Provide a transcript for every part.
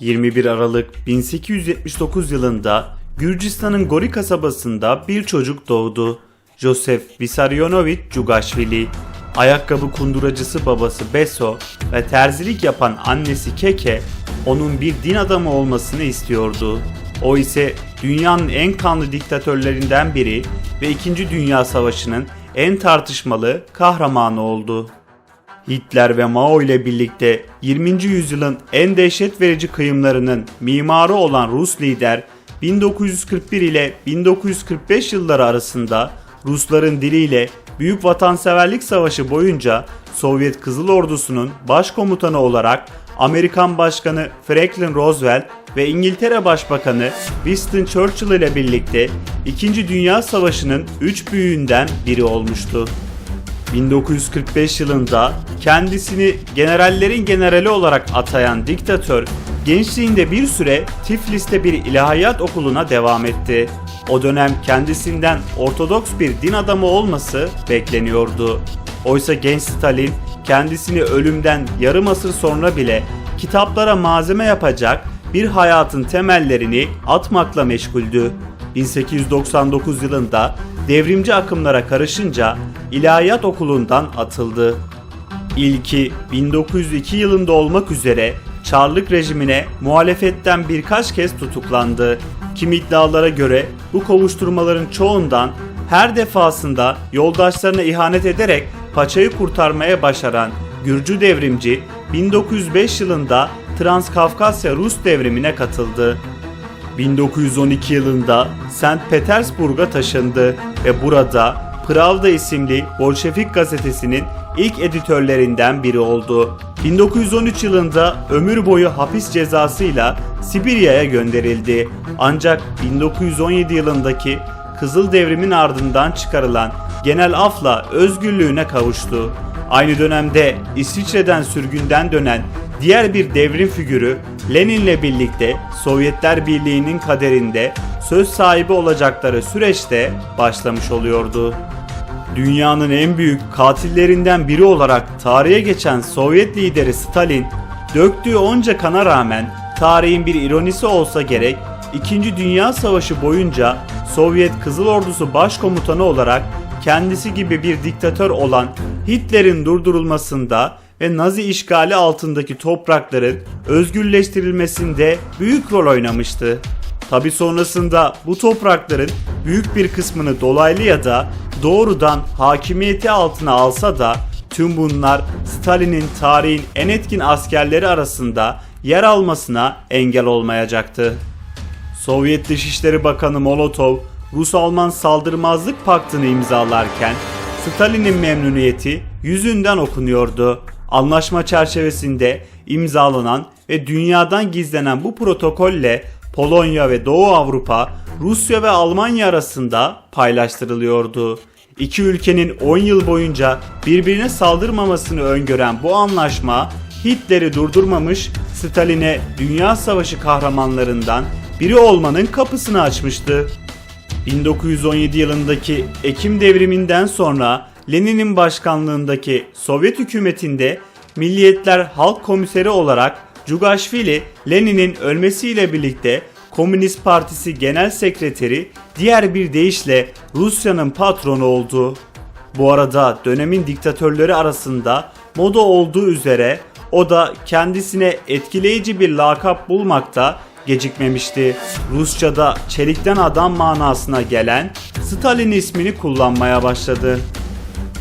21 Aralık 1879 yılında Gürcistan'ın Gori kasabasında bir çocuk doğdu. Josef Vissarionovich Cugashvili. Ayakkabı kunduracısı babası Beso ve terzilik yapan annesi Keke onun bir din adamı olmasını istiyordu. O ise dünyanın en kanlı diktatörlerinden biri ve 2. Dünya Savaşı'nın en tartışmalı kahramanı oldu. Hitler ve Mao ile birlikte 20. yüzyılın en dehşet verici kıyımlarının mimarı olan Rus lider 1941 ile 1945 yılları arasında Rusların diliyle Büyük Vatanseverlik Savaşı boyunca Sovyet Kızıl Ordusu'nun başkomutanı olarak Amerikan Başkanı Franklin Roosevelt ve İngiltere Başbakanı Winston Churchill ile birlikte 2. Dünya Savaşı'nın üç büyüğünden biri olmuştu. 1945 yılında kendisini generallerin generali olarak atayan diktatör, gençliğinde bir süre Tiflis'te bir ilahiyat okuluna devam etti. O dönem kendisinden Ortodoks bir din adamı olması bekleniyordu. Oysa genç Stalin kendisini ölümden yarım asır sonra bile kitaplara malzeme yapacak bir hayatın temellerini atmakla meşguldü. 1899 yılında devrimci akımlara karışınca İlahiyat Okulu'ndan atıldı. İlki 1902 yılında olmak üzere Çarlık rejimine muhalefetten birkaç kez tutuklandı. Kim iddialara göre bu kovuşturmaların çoğundan her defasında yoldaşlarına ihanet ederek paçayı kurtarmaya başaran Gürcü devrimci 1905 yılında Transkafkasya Rus devrimine katıldı. 1912 yılında St. Petersburg'a taşındı ve burada Pravda isimli Bolşevik gazetesinin ilk editörlerinden biri oldu. 1913 yılında ömür boyu hapis cezasıyla Sibirya'ya gönderildi. Ancak 1917 yılındaki Kızıl Devrim'in ardından çıkarılan genel afla özgürlüğüne kavuştu. Aynı dönemde İsviçre'den sürgünden dönen diğer bir devrim figürü Lenin'le birlikte Sovyetler Birliği'nin kaderinde söz sahibi olacakları süreçte başlamış oluyordu. Dünyanın en büyük katillerinden biri olarak tarihe geçen Sovyet lideri Stalin, döktüğü onca kana rağmen tarihin bir ironisi olsa gerek 2. Dünya Savaşı boyunca Sovyet Kızıl Ordusu Başkomutanı olarak kendisi gibi bir diktatör olan Hitler'in durdurulmasında ve Nazi işgali altındaki toprakların özgürleştirilmesinde büyük rol oynamıştı. Tabi sonrasında bu toprakların büyük bir kısmını dolaylı ya da doğrudan hakimiyeti altına alsa da tüm bunlar Stalin'in tarihin en etkin askerleri arasında yer almasına engel olmayacaktı. Sovyet Dışişleri Bakanı Molotov, Rus-Alman saldırmazlık paktını imzalarken Stalin'in memnuniyeti yüzünden okunuyordu. Anlaşma çerçevesinde imzalanan ve dünyadan gizlenen bu protokolle Polonya ve Doğu Avrupa, Rusya ve Almanya arasında paylaştırılıyordu. İki ülkenin 10 yıl boyunca birbirine saldırmamasını öngören bu anlaşma Hitler'i durdurmamış, Stalin'e Dünya Savaşı kahramanlarından biri olmanın kapısını açmıştı. 1917 yılındaki Ekim devriminden sonra Lenin'in başkanlığındaki Sovyet hükümetinde Milliyetler Halk Komiseri olarak Cugashvili, Lenin'in ölmesiyle birlikte Komünist Partisi Genel Sekreteri, diğer bir deyişle Rusya'nın patronu oldu. Bu arada dönemin diktatörleri arasında moda olduğu üzere o da kendisine etkileyici bir lakap bulmakta gecikmemişti. Rusça'da çelikten adam manasına gelen Stalin ismini kullanmaya başladı.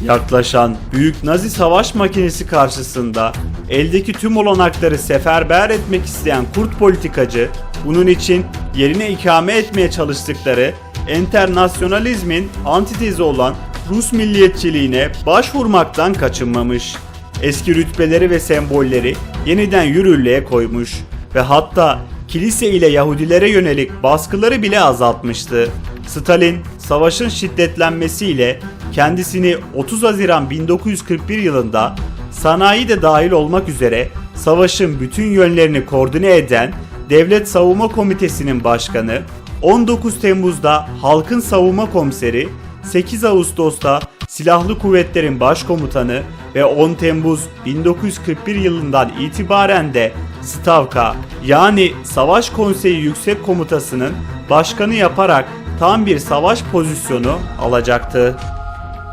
Yaklaşan büyük Nazi savaş makinesi karşısında eldeki tüm olanakları seferber etmek isteyen kurt politikacı bunun için yerine ikame etmeye çalıştıkları enternasyonalizmin antitezi olan Rus milliyetçiliğine başvurmaktan kaçınmamış. Eski rütbeleri ve sembolleri yeniden yürürlüğe koymuş ve hatta kilise ile Yahudilere yönelik baskıları bile azaltmıştı. Stalin savaşın şiddetlenmesiyle kendisini 30 Haziran 1941 yılında sanayi de dahil olmak üzere savaşın bütün yönlerini koordine eden Devlet Savunma Komitesi'nin başkanı, 19 Temmuz'da Halkın Savunma Komiseri, 8 Ağustos'ta Silahlı Kuvvetlerin Başkomutanı ve 10 Temmuz 1941 yılından itibaren de Stavka yani Savaş Konseyi Yüksek Komutası'nın başkanı yaparak tam bir savaş pozisyonu alacaktı.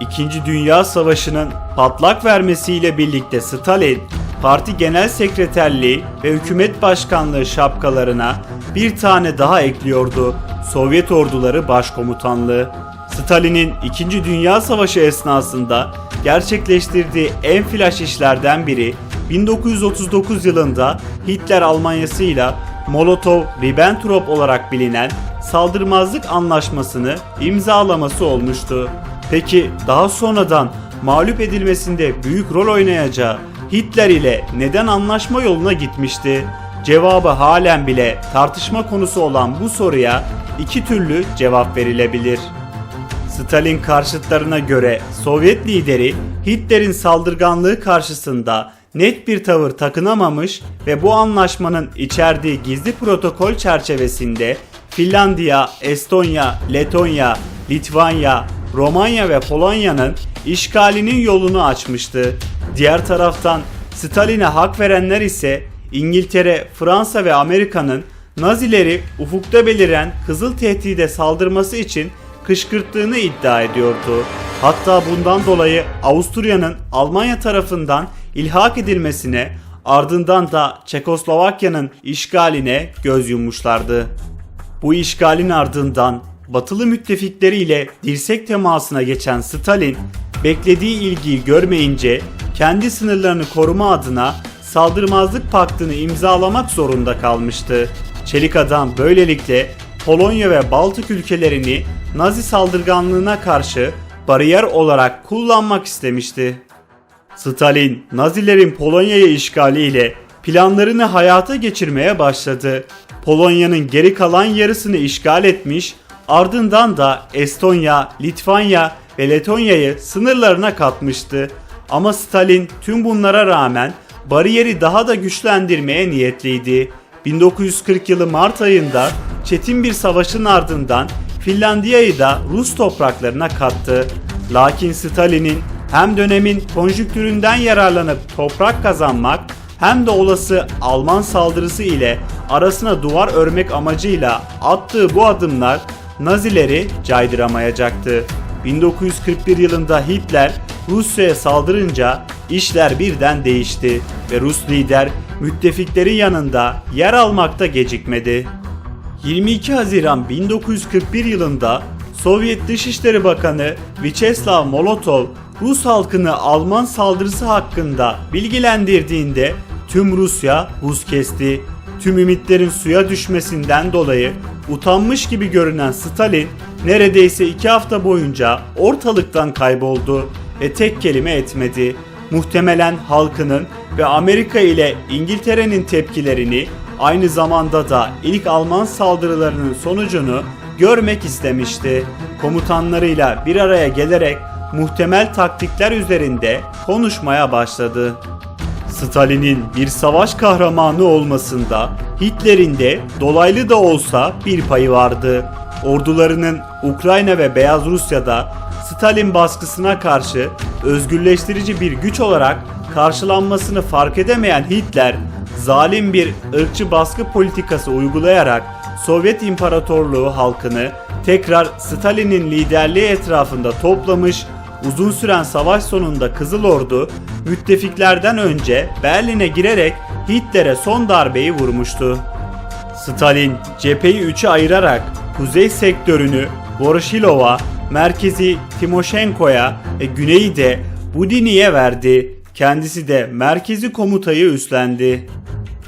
İkinci Dünya Savaşı'nın patlak vermesiyle birlikte Stalin, parti genel sekreterliği ve hükümet başkanlığı şapkalarına bir tane daha ekliyordu. Sovyet orduları başkomutanlığı. Stalin'in 2. Dünya Savaşı esnasında gerçekleştirdiği en flash işlerden biri 1939 yılında Hitler Almanyası ile Molotov-Ribbentrop olarak bilinen saldırmazlık anlaşmasını imzalaması olmuştu. Peki daha sonradan mağlup edilmesinde büyük rol oynayacağı Hitler ile neden anlaşma yoluna gitmişti? Cevabı halen bile tartışma konusu olan bu soruya iki türlü cevap verilebilir. Stalin karşıtlarına göre Sovyet lideri Hitler'in saldırganlığı karşısında net bir tavır takınamamış ve bu anlaşmanın içerdiği gizli protokol çerçevesinde Finlandiya, Estonya, Letonya, Litvanya, Romanya ve Polonya'nın işgalinin yolunu açmıştı. Diğer taraftan Stalin'e hak verenler ise İngiltere, Fransa ve Amerika'nın Nazileri ufukta beliren Kızıl Tehdide saldırması için kışkırttığını iddia ediyordu. Hatta bundan dolayı Avusturya'nın Almanya tarafından ilhak edilmesine ardından da Çekoslovakya'nın işgaline göz yummuşlardı. Bu işgalin ardından batılı müttefikleriyle dirsek temasına geçen Stalin beklediği ilgiyi görmeyince kendi sınırlarını koruma adına saldırmazlık paktını imzalamak zorunda kalmıştı. Çelik Adam böylelikle Polonya ve Baltık ülkelerini Nazi saldırganlığına karşı bariyer olarak kullanmak istemişti. Stalin, Nazilerin Polonya'ya işgaliyle planlarını hayata geçirmeye başladı. Polonya'nın geri kalan yarısını işgal etmiş, ardından da Estonya, Litvanya ve Letonya'yı sınırlarına katmıştı. Ama Stalin tüm bunlara rağmen bariyeri daha da güçlendirmeye niyetliydi. 1940 yılı Mart ayında çetin bir savaşın ardından Finlandiya'yı da Rus topraklarına kattı. Lakin Stalin'in hem dönemin konjüktüründen yararlanıp toprak kazanmak hem de olası Alman saldırısı ile arasına duvar örmek amacıyla attığı bu adımlar Nazileri caydıramayacaktı. 1941 yılında Hitler Rusya'ya saldırınca işler birden değişti ve Rus lider müttefiklerin yanında yer almakta gecikmedi. 22 Haziran 1941 yılında Sovyet Dışişleri Bakanı Vyacheslav Molotov Rus halkını Alman saldırısı hakkında bilgilendirdiğinde tüm Rusya buz kesti. Tüm ümitlerin suya düşmesinden dolayı utanmış gibi görünen Stalin neredeyse iki hafta boyunca ortalıktan kayboldu ve tek kelime etmedi. Muhtemelen halkının ve Amerika ile İngiltere'nin tepkilerini aynı zamanda da ilk Alman saldırılarının sonucunu görmek istemişti. Komutanlarıyla bir araya gelerek muhtemel taktikler üzerinde konuşmaya başladı. Stalin'in bir savaş kahramanı olmasında Hitler'in de dolaylı da olsa bir payı vardı. Ordularının Ukrayna ve Beyaz Rusya'da Stalin baskısına karşı özgürleştirici bir güç olarak karşılanmasını fark edemeyen Hitler, zalim bir ırkçı baskı politikası uygulayarak Sovyet İmparatorluğu halkını tekrar Stalin'in liderliği etrafında toplamış, uzun süren savaş sonunda Kızıl Ordu müttefiklerden önce Berlin'e girerek Hitler'e son darbeyi vurmuştu. Stalin cepheyi üçe ayırarak kuzey sektörünü Voroshilova, merkezi Timoshenko'ya ve güneyi de Budini'ye verdi. Kendisi de merkezi komutayı üstlendi.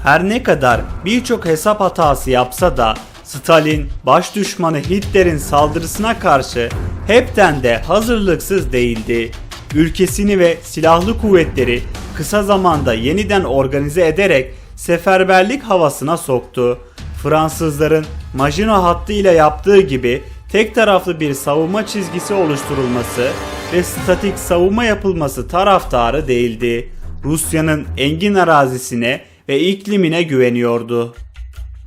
Her ne kadar birçok hesap hatası yapsa da Stalin baş düşmanı Hitler'in saldırısına karşı hepten de hazırlıksız değildi. Ülkesini ve silahlı kuvvetleri kısa zamanda yeniden organize ederek seferberlik havasına soktu. Fransızların Maginot hattı ile yaptığı gibi tek taraflı bir savunma çizgisi oluşturulması ve statik savunma yapılması taraftarı değildi. Rusya'nın engin arazisine ve iklimine güveniyordu.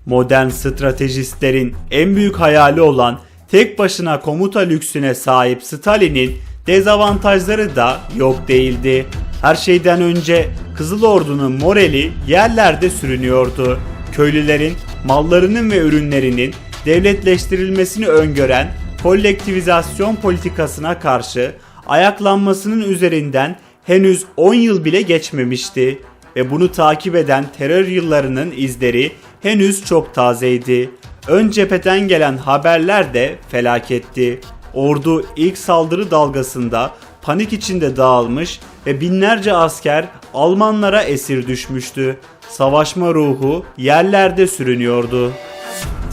Modern stratejistlerin en büyük hayali olan tek başına komuta lüksüne sahip Stalin'in dezavantajları da yok değildi. Her şeyden önce Kızıl Ordu'nun morali yerlerde sürünüyordu. Köylülerin mallarının ve ürünlerinin devletleştirilmesini öngören kolektivizasyon politikasına karşı ayaklanmasının üzerinden henüz 10 yıl bile geçmemişti ve bunu takip eden terör yıllarının izleri henüz çok tazeydi. Ön cepheden gelen haberler de felaketti. Ordu ilk saldırı dalgasında panik içinde dağılmış ve binlerce asker Almanlara esir düşmüştü. Savaşma ruhu yerlerde sürünüyordu.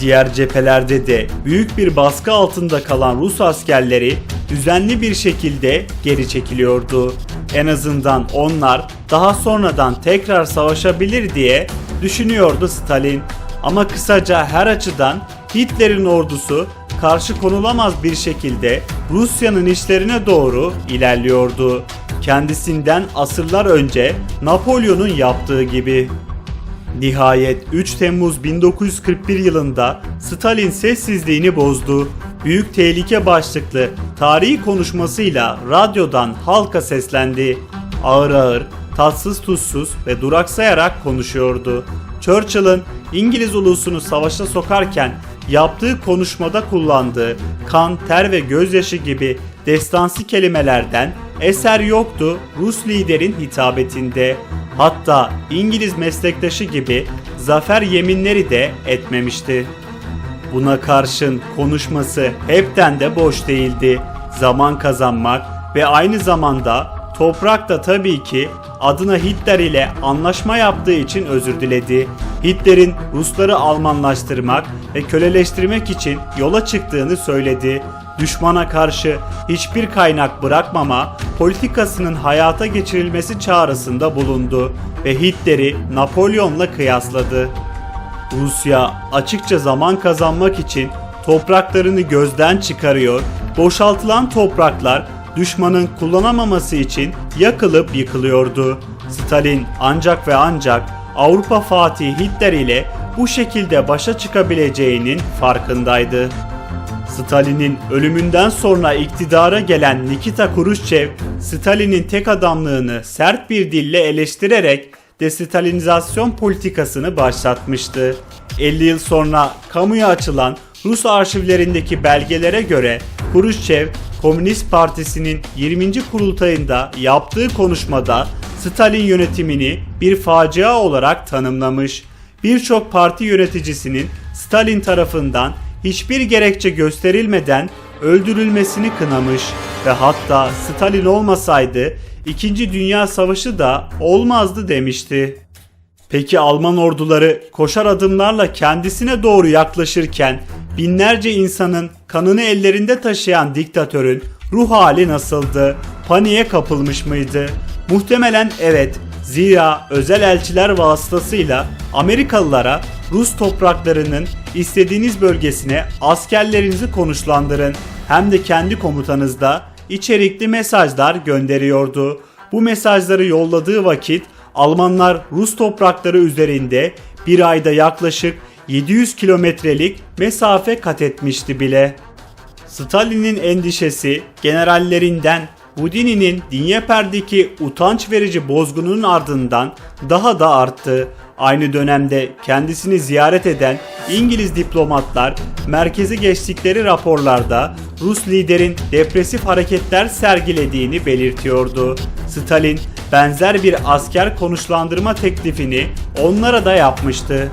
Diğer cephelerde de büyük bir baskı altında kalan Rus askerleri düzenli bir şekilde geri çekiliyordu. En azından onlar daha sonradan tekrar savaşabilir diye düşünüyordu Stalin. Ama kısaca her açıdan Hitler'in ordusu karşı konulamaz bir şekilde Rusya'nın işlerine doğru ilerliyordu. Kendisinden asırlar önce Napolyon'un yaptığı gibi. Nihayet 3 Temmuz 1941 yılında Stalin sessizliğini bozdu. Büyük tehlike başlıklı tarihi konuşmasıyla radyodan halka seslendi. Ağır ağır, tatsız tuzsuz ve duraksayarak konuşuyordu. Churchill'ın İngiliz ulusunu savaşa sokarken yaptığı konuşmada kullandığı kan, ter ve gözyaşı gibi destansı kelimelerden eser yoktu Rus liderin hitabetinde. Hatta İngiliz meslektaşı gibi zafer yeminleri de etmemişti. Buna karşın konuşması hepten de boş değildi. Zaman kazanmak ve aynı zamanda toprak da tabii ki adına Hitler ile anlaşma yaptığı için özür diledi. Hitler'in Rusları Almanlaştırmak ve köleleştirmek için yola çıktığını söyledi. Düşmana karşı hiçbir kaynak bırakmama politikasının hayata geçirilmesi çağrısında bulundu ve Hitler'i Napolyon'la kıyasladı. Rusya açıkça zaman kazanmak için topraklarını gözden çıkarıyor, boşaltılan topraklar düşmanın kullanamaması için yakılıp yıkılıyordu. Stalin ancak ve ancak Avrupa Fatihi Hitler ile bu şekilde başa çıkabileceğinin farkındaydı. Stalin'in ölümünden sonra iktidara gelen Nikita Khrushchev, Stalin'in tek adamlığını sert bir dille eleştirerek destalinizasyon politikasını başlatmıştı. 50 yıl sonra kamuya açılan Rus arşivlerindeki belgelere göre Khrushchev, Komünist Partisi'nin 20. kurultayında yaptığı konuşmada Stalin yönetimini bir facia olarak tanımlamış. Birçok parti yöneticisinin Stalin tarafından hiçbir gerekçe gösterilmeden öldürülmesini kınamış ve hatta Stalin olmasaydı 2. Dünya Savaşı da olmazdı demişti. Peki Alman orduları koşar adımlarla kendisine doğru yaklaşırken binlerce insanın kanını ellerinde taşıyan diktatörün ruh hali nasıldı? Paniğe kapılmış mıydı? Muhtemelen evet. Zira özel elçiler vasıtasıyla Amerikalılara Rus topraklarının istediğiniz bölgesine askerlerinizi konuşlandırın hem de kendi komutanızda içerikli mesajlar gönderiyordu. Bu mesajları yolladığı vakit Almanlar Rus toprakları üzerinde bir ayda yaklaşık 700 kilometrelik mesafe kat etmişti bile. Stalin'in endişesi generallerinden Budini'nin Dinyeper'deki utanç verici bozgunun ardından daha da arttı. Aynı dönemde kendisini ziyaret eden İngiliz diplomatlar merkezi geçtikleri raporlarda Rus liderin depresif hareketler sergilediğini belirtiyordu. Stalin benzer bir asker konuşlandırma teklifini onlara da yapmıştı.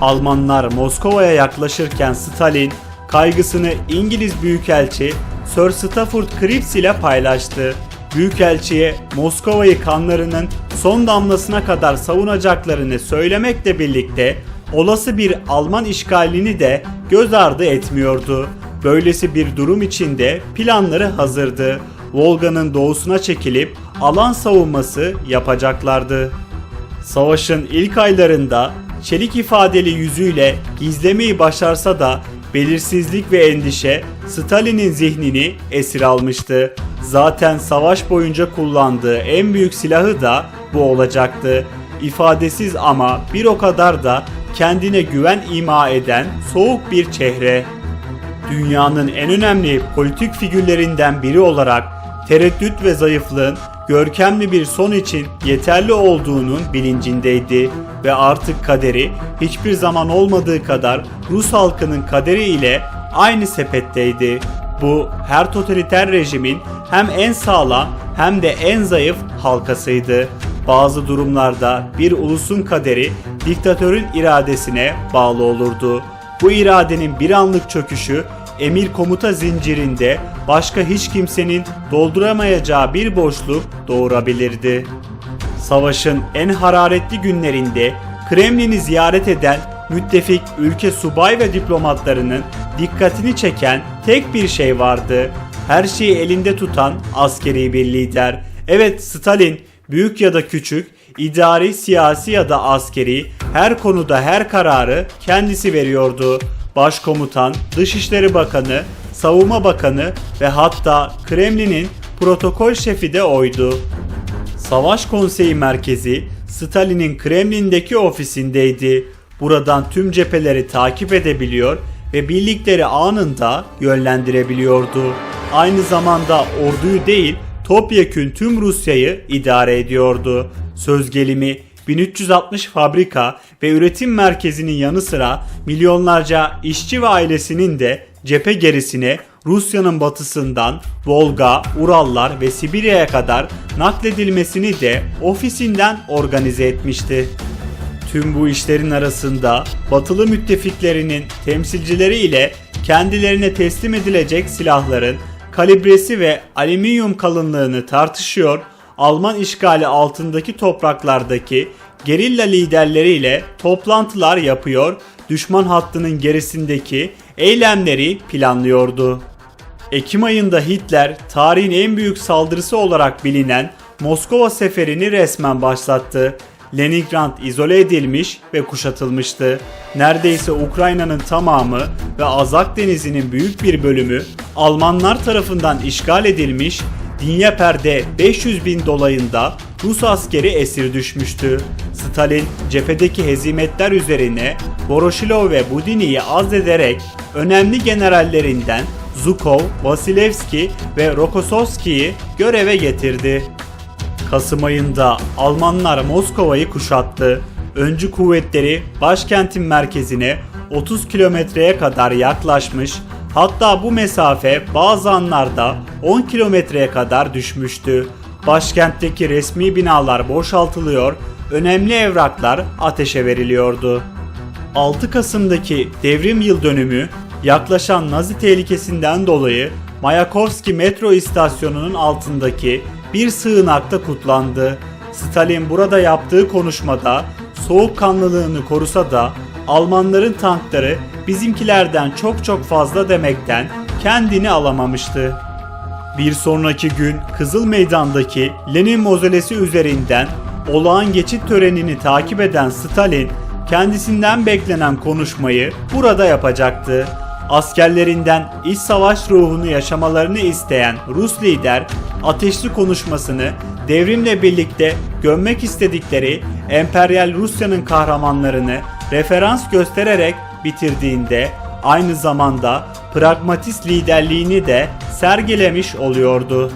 Almanlar Moskova'ya yaklaşırken Stalin kaygısını İngiliz Büyükelçi Sir Stafford Cripps ile paylaştı. Büyükelçiye Moskova'yı kanlarının son damlasına kadar savunacaklarını söylemekle birlikte olası bir Alman işgalini de göz ardı etmiyordu. Böylesi bir durum içinde planları hazırdı. Volga'nın doğusuna çekilip alan savunması yapacaklardı. Savaşın ilk aylarında çelik ifadeli yüzüyle gizlemeyi başarsa da belirsizlik ve endişe Stalin'in zihnini esir almıştı. Zaten savaş boyunca kullandığı en büyük silahı da bu olacaktı. İfadesiz ama bir o kadar da kendine güven ima eden soğuk bir çehre. Dünyanın en önemli politik figürlerinden biri olarak tereddüt ve zayıflığın görkemli bir son için yeterli olduğunun bilincindeydi ve artık kaderi hiçbir zaman olmadığı kadar Rus halkının kaderi ile aynı sepetteydi. Bu her totaliter rejimin hem en sağlam hem de en zayıf halkasıydı. Bazı durumlarda bir ulusun kaderi diktatörün iradesine bağlı olurdu. Bu iradenin bir anlık çöküşü emir komuta zincirinde başka hiç kimsenin dolduramayacağı bir boşluk doğurabilirdi. Savaşın en hararetli günlerinde Kremlin'i ziyaret eden müttefik ülke subay ve diplomatlarının dikkatini çeken tek bir şey vardı. Her şeyi elinde tutan askeri bir lider. Evet Stalin büyük ya da küçük, idari, siyasi ya da askeri her konuda her kararı kendisi veriyordu. Başkomutan, Dışişleri Bakanı, Savunma Bakanı ve hatta Kremlin'in protokol şefi de oydu. Savaş Konseyi Merkezi Stalin'in Kremlin'deki ofisindeydi. Buradan tüm cepheleri takip edebiliyor ve birlikleri anında yönlendirebiliyordu. Aynı zamanda orduyu değil topyekün tüm Rusya'yı idare ediyordu. Söz gelimi 1360 fabrika ve üretim merkezinin yanı sıra milyonlarca işçi ve ailesinin de cephe gerisine Rusya'nın batısından Volga, Urallar ve Sibirya'ya kadar nakledilmesini de ofisinden organize etmişti. Tüm bu işlerin arasında batılı müttefiklerinin temsilcileri ile kendilerine teslim edilecek silahların kalibresi ve alüminyum kalınlığını tartışıyor, Alman işgali altındaki topraklardaki gerilla liderleriyle toplantılar yapıyor, düşman hattının gerisindeki eylemleri planlıyordu. Ekim ayında Hitler tarihin en büyük saldırısı olarak bilinen Moskova seferini resmen başlattı. Leningrad izole edilmiş ve kuşatılmıştı. Neredeyse Ukrayna'nın tamamı ve Azak Denizi'nin büyük bir bölümü Almanlar tarafından işgal edilmiş, Dinyeper'de 500 bin dolayında Rus askeri esir düşmüştü. Stalin cephedeki hezimetler üzerine Voroshilov ve Budini'yi azlederek önemli generallerinden Zukov, Vasilevski ve Rokossovski'yi göreve getirdi. Kasım ayında Almanlar Moskova'yı kuşattı. Öncü kuvvetleri başkentin merkezine 30 kilometreye kadar yaklaşmış, hatta bu mesafe bazı anlarda 10 kilometreye kadar düşmüştü. Başkentteki resmi binalar boşaltılıyor, önemli evraklar ateşe veriliyordu. 6 Kasım'daki devrim yıl dönümü yaklaşan Nazi tehlikesinden dolayı Mayakovski metro istasyonunun altındaki bir sığınakta kutlandı. Stalin burada yaptığı konuşmada soğukkanlılığını korusa da Almanların tankları bizimkilerden çok çok fazla demekten kendini alamamıştı. Bir sonraki gün Kızıl Meydan'daki Lenin mozolesi üzerinden olağan geçit törenini takip eden Stalin kendisinden beklenen konuşmayı burada yapacaktı. Askerlerinden iç savaş ruhunu yaşamalarını isteyen Rus lider ateşli konuşmasını devrimle birlikte gömmek istedikleri emperyal Rusya'nın kahramanlarını referans göstererek bitirdiğinde aynı zamanda pragmatist liderliğini de sergilemiş oluyordu.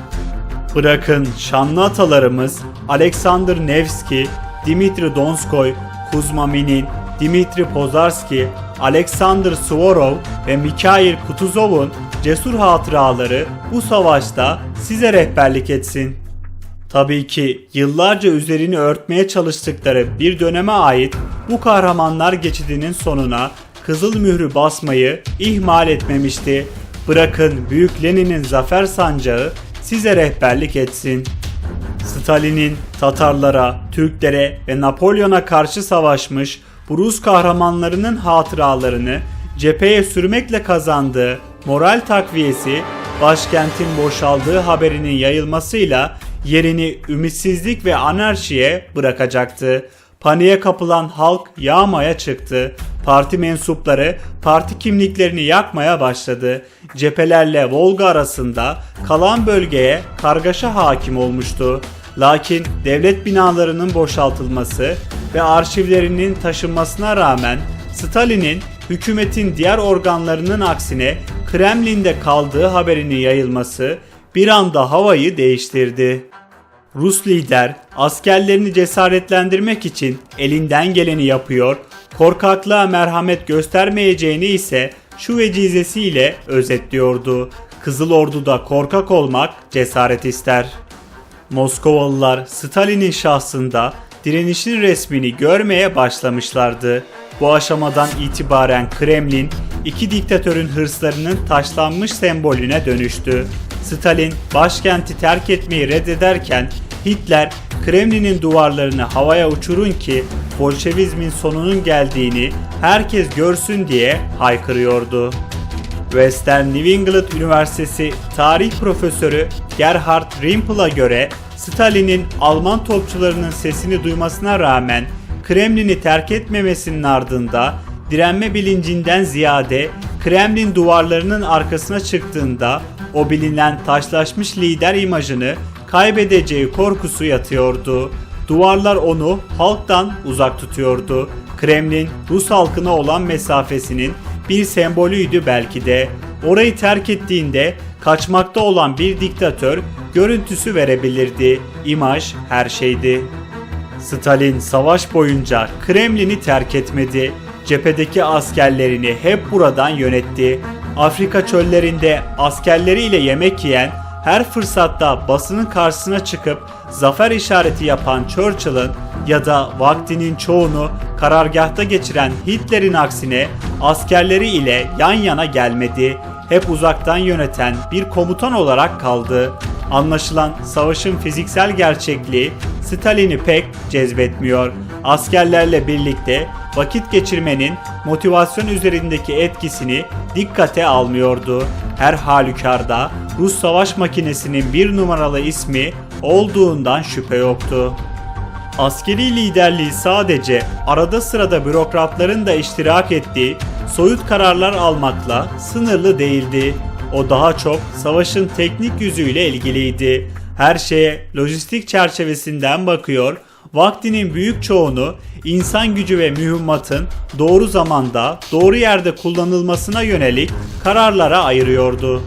Bırakın şanlı atalarımız Alexander Nevski, Dimitri Donskoy, Kuzma Minin, Dimitri Pozarski, Alexander Suvorov ve Mikhail Kutuzov'un cesur hatıraları bu savaşta size rehberlik etsin. Tabii ki yıllarca üzerini örtmeye çalıştıkları bir döneme ait bu kahramanlar geçidinin sonuna kızıl mührü basmayı ihmal etmemişti. Bırakın Büyük Lenin'in zafer sancağı size rehberlik etsin. Stalin'in Tatarlara, Türklere ve Napolyon'a karşı savaşmış bu Rus kahramanlarının hatıralarını cepheye sürmekle kazandığı moral takviyesi başkentin boşaldığı haberinin yayılmasıyla yerini ümitsizlik ve anarşiye bırakacaktı. Paniğe kapılan halk yağmaya çıktı. Parti mensupları parti kimliklerini yakmaya başladı. Cephelerle Volga arasında kalan bölgeye kargaşa hakim olmuştu. Lakin devlet binalarının boşaltılması ve arşivlerinin taşınmasına rağmen Stalin'in hükümetin diğer organlarının aksine Kremlin'de kaldığı haberinin yayılması bir anda havayı değiştirdi. Rus lider askerlerini cesaretlendirmek için elinden geleni yapıyor, korkaklığa merhamet göstermeyeceğini ise şu vecizesiyle özetliyordu. Kızıl Ordu'da korkak olmak cesaret ister. Moskovalılar Stalin'in şahsında direnişin resmini görmeye başlamışlardı. Bu aşamadan itibaren Kremlin iki diktatörün hırslarının taşlanmış sembolüne dönüştü. Stalin başkenti terk etmeyi reddederken Hitler Kremlin'in duvarlarını havaya uçurun ki Bolşevizmin sonunun geldiğini herkes görsün diye haykırıyordu. Western New England Üniversitesi tarih profesörü Gerhard Rimpel'a göre Stalin'in Alman topçularının sesini duymasına rağmen Kremlin'i terk etmemesinin ardında direnme bilincinden ziyade Kremlin duvarlarının arkasına çıktığında o bilinen taşlaşmış lider imajını kaybedeceği korkusu yatıyordu. Duvarlar onu halktan uzak tutuyordu. Kremlin Rus halkına olan mesafesinin bir sembolüydü belki de. Orayı terk ettiğinde kaçmakta olan bir diktatör görüntüsü verebilirdi. İmaj her şeydi. Stalin savaş boyunca Kremlin'i terk etmedi. Cephedeki askerlerini hep buradan yönetti. Afrika çöllerinde askerleriyle yemek yiyen, her fırsatta basının karşısına çıkıp zafer işareti yapan Churchill'ın ya da vaktinin çoğunu karargahta geçiren Hitler'in aksine askerleri ile yan yana gelmedi. Hep uzaktan yöneten bir komutan olarak kaldı. Anlaşılan savaşın fiziksel gerçekliği Stalin'i pek cezbetmiyor. Askerlerle birlikte vakit geçirmenin motivasyon üzerindeki etkisini dikkate almıyordu. Her halükarda Rus savaş makinesinin bir numaralı ismi olduğundan şüphe yoktu. Askeri liderliği sadece arada sırada bürokratların da iştirak ettiği soyut kararlar almakla sınırlı değildi. O daha çok savaşın teknik yüzüyle ilgiliydi. Her şeye lojistik çerçevesinden bakıyor, vaktinin büyük çoğunu insan gücü ve mühimmatın doğru zamanda, doğru yerde kullanılmasına yönelik kararlara ayırıyordu.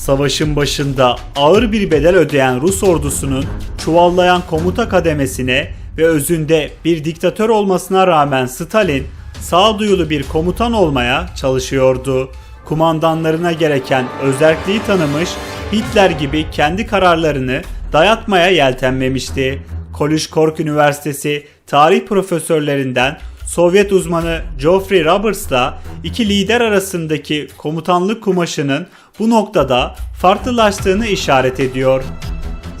Savaşın başında ağır bir bedel ödeyen Rus ordusunun çuvallayan komuta kademesine ve özünde bir diktatör olmasına rağmen Stalin sağduyulu bir komutan olmaya çalışıyordu. Kumandanlarına gereken özelliği tanımış, Hitler gibi kendi kararlarını dayatmaya yeltenmemişti. Kolüş-Kork Üniversitesi tarih profesörlerinden Sovyet uzmanı Geoffrey Roberts'la iki lider arasındaki komutanlık kumaşının bu noktada farklılaştığını işaret ediyor.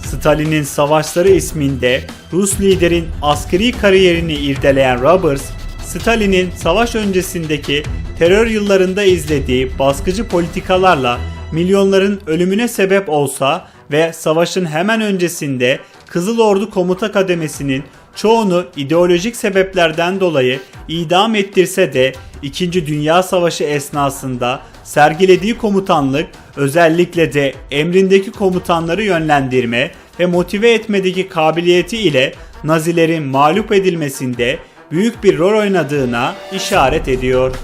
Stalin'in Savaşları isminde Rus liderin askeri kariyerini irdeleyen Roberts, Stalin'in savaş öncesindeki terör yıllarında izlediği baskıcı politikalarla milyonların ölümüne sebep olsa ve savaşın hemen öncesinde Kızıl Ordu Komuta Kademesi'nin çoğunu ideolojik sebeplerden dolayı idam ettirse de 2. Dünya Savaşı esnasında sergilediği komutanlık özellikle de emrindeki komutanları yönlendirme ve motive etmedeki kabiliyeti ile Nazilerin mağlup edilmesinde büyük bir rol oynadığına işaret ediyor.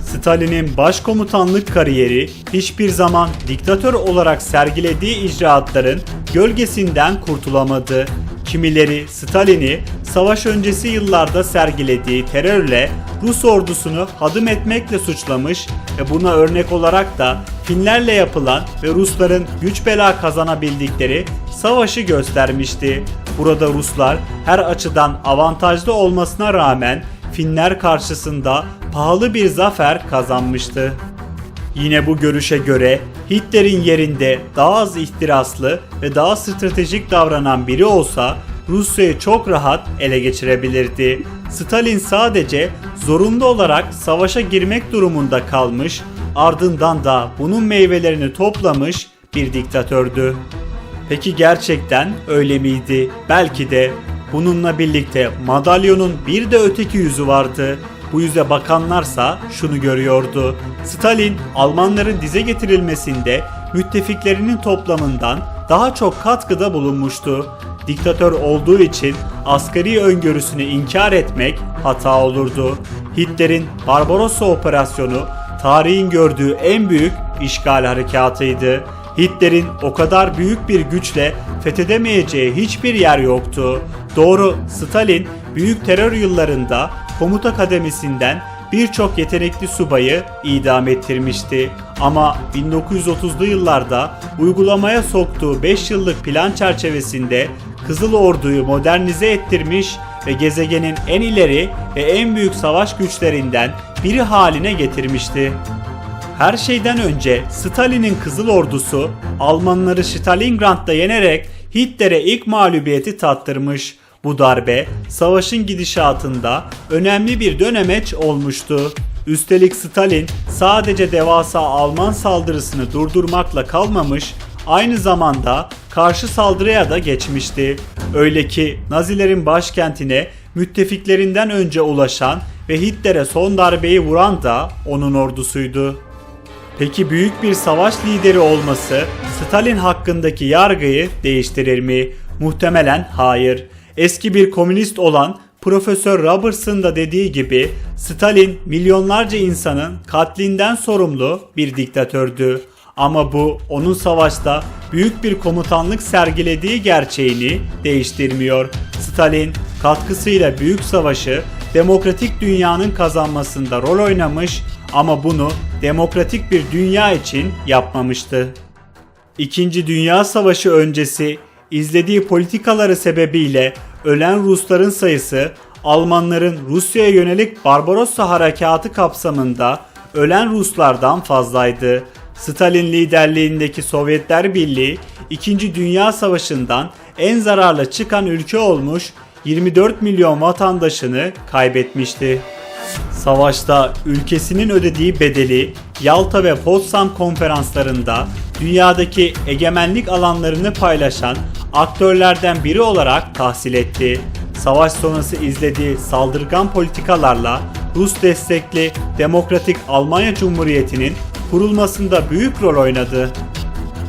Stalin'in başkomutanlık kariyeri hiçbir zaman diktatör olarak sergilediği icraatların gölgesinden kurtulamadı. Kimileri Stalin'i savaş öncesi yıllarda sergilediği terörle Rus ordusunu hadım etmekle suçlamış ve buna örnek olarak da Finlerle yapılan ve Rusların güç bela kazanabildikleri savaşı göstermişti. Burada Ruslar her açıdan avantajlı olmasına rağmen Finler karşısında pahalı bir zafer kazanmıştı. Yine bu görüşe göre Hitler'in yerinde daha az ihtiraslı ve daha stratejik davranan biri olsa Rusya'yı çok rahat ele geçirebilirdi. Stalin sadece zorunlu olarak savaşa girmek durumunda kalmış, ardından da bunun meyvelerini toplamış bir diktatördü. Peki gerçekten öyle miydi? Belki de bununla birlikte madalyonun bir de öteki yüzü vardı. Bu yüze bakanlarsa şunu görüyordu. Stalin Almanların dize getirilmesinde müttefiklerinin toplamından daha çok katkıda bulunmuştu. Diktatör olduğu için asgari öngörüsünü inkar etmek hata olurdu. Hitler'in Barbarossa operasyonu tarihin gördüğü en büyük işgal harekatıydı. Hitler'in o kadar büyük bir güçle fethedemeyeceği hiçbir yer yoktu. Doğru, Stalin büyük terör yıllarında komuta kademesinden birçok yetenekli subayı idam ettirmişti. Ama 1930'lu yıllarda uygulamaya soktuğu 5 yıllık plan çerçevesinde Kızıl Ordu'yu modernize ettirmiş ve gezegenin en ileri ve en büyük savaş güçlerinden biri haline getirmişti. Her şeyden önce Stalin'in Kızıl Ordusu Almanları Stalingrad'da yenerek Hitler'e ilk mağlubiyeti tattırmış. Bu darbe savaşın gidişatında önemli bir dönemeç olmuştu. Üstelik Stalin sadece devasa Alman saldırısını durdurmakla kalmamış, aynı zamanda karşı saldırıya da geçmişti. Öyle ki Nazilerin başkentine müttefiklerinden önce ulaşan ve Hitler'e son darbeyi vuran da onun ordusuydu. Peki büyük bir savaş lideri olması Stalin hakkındaki yargıyı değiştirir mi? Muhtemelen hayır. Eski bir komünist olan Profesör Robertson da dediği gibi Stalin milyonlarca insanın katlinden sorumlu bir diktatördü. Ama bu onun savaşta büyük bir komutanlık sergilediği gerçeğini değiştirmiyor. Stalin katkısıyla büyük savaşı demokratik dünyanın kazanmasında rol oynamış ama bunu demokratik bir dünya için yapmamıştı. İkinci Dünya Savaşı öncesi izlediği politikaları sebebiyle ölen Rusların sayısı Almanların Rusya'ya yönelik Barbarossa harekatı kapsamında ölen Ruslardan fazlaydı. Stalin liderliğindeki Sovyetler Birliği 2. Dünya Savaşı'ndan en zararlı çıkan ülke olmuş 24 milyon vatandaşını kaybetmişti. Savaşta ülkesinin ödediği bedeli Yalta ve Potsdam konferanslarında dünyadaki egemenlik alanlarını paylaşan aktörlerden biri olarak tahsil etti. Savaş sonrası izlediği saldırgan politikalarla Rus destekli Demokratik Almanya Cumhuriyeti'nin kurulmasında büyük rol oynadı.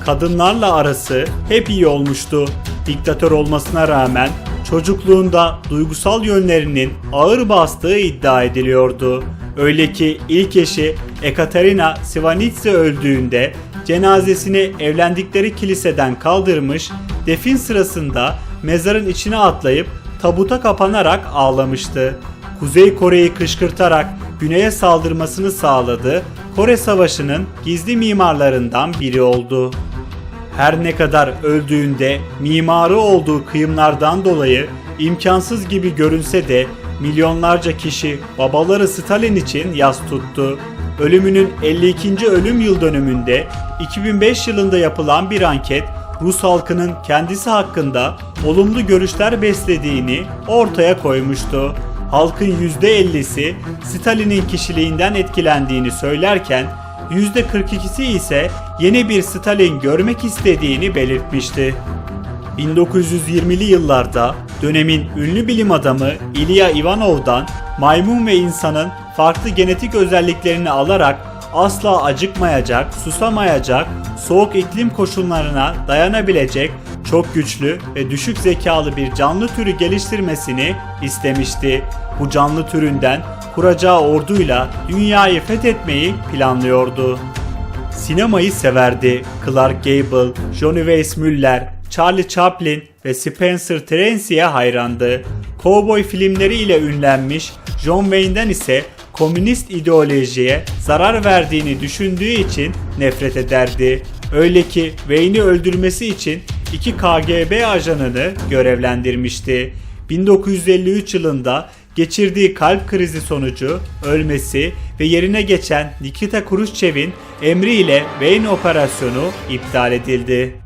Kadınlarla arası hep iyi olmuştu. Diktatör olmasına rağmen çocukluğunda duygusal yönlerinin ağır bastığı iddia ediliyordu. Öyle ki ilk eşi Ekaterina Sivanitsa öldüğünde cenazesini evlendikleri kiliseden kaldırmış, defin sırasında mezarın içine atlayıp tabuta kapanarak ağlamıştı. Kuzey Kore'yi kışkırtarak güneye saldırmasını sağladı. Kore Savaşı'nın gizli mimarlarından biri oldu. Her ne kadar öldüğünde mimarı olduğu kıyımlardan dolayı imkansız gibi görünse de milyonlarca kişi babaları Stalin için yas tuttu. Ölümünün 52. ölüm yıl dönümünde 2005 yılında yapılan bir anket Rus halkının kendisi hakkında olumlu görüşler beslediğini ortaya koymuştu. Halkın %50'si Stalin'in kişiliğinden etkilendiğini söylerken %42'si ise yeni bir Stalin görmek istediğini belirtmişti. 1920'li yıllarda dönemin ünlü bilim adamı Ilya Ivanov'dan maymun ve insanın farklı genetik özelliklerini alarak asla acıkmayacak, susamayacak, soğuk iklim koşullarına dayanabilecek çok güçlü ve düşük zekalı bir canlı türü geliştirmesini istemişti. Bu canlı türünden kuracağı orduyla dünyayı fethetmeyi planlıyordu. Sinemayı severdi. Clark Gable, Johnny Weissmuller, Charlie Chaplin ve Spencer Tracy'ye hayrandı. Cowboy filmleriyle ünlenmiş, John Wayne'den ise komünist ideolojiye zarar verdiğini düşündüğü için nefret ederdi. Öyle ki Wayne'i öldürmesi için iki KGB ajanını görevlendirmişti. 1953 yılında geçirdiği kalp krizi sonucu ölmesi ve yerine geçen Nikita Khrushchev'in emriyle Wayne operasyonu iptal edildi.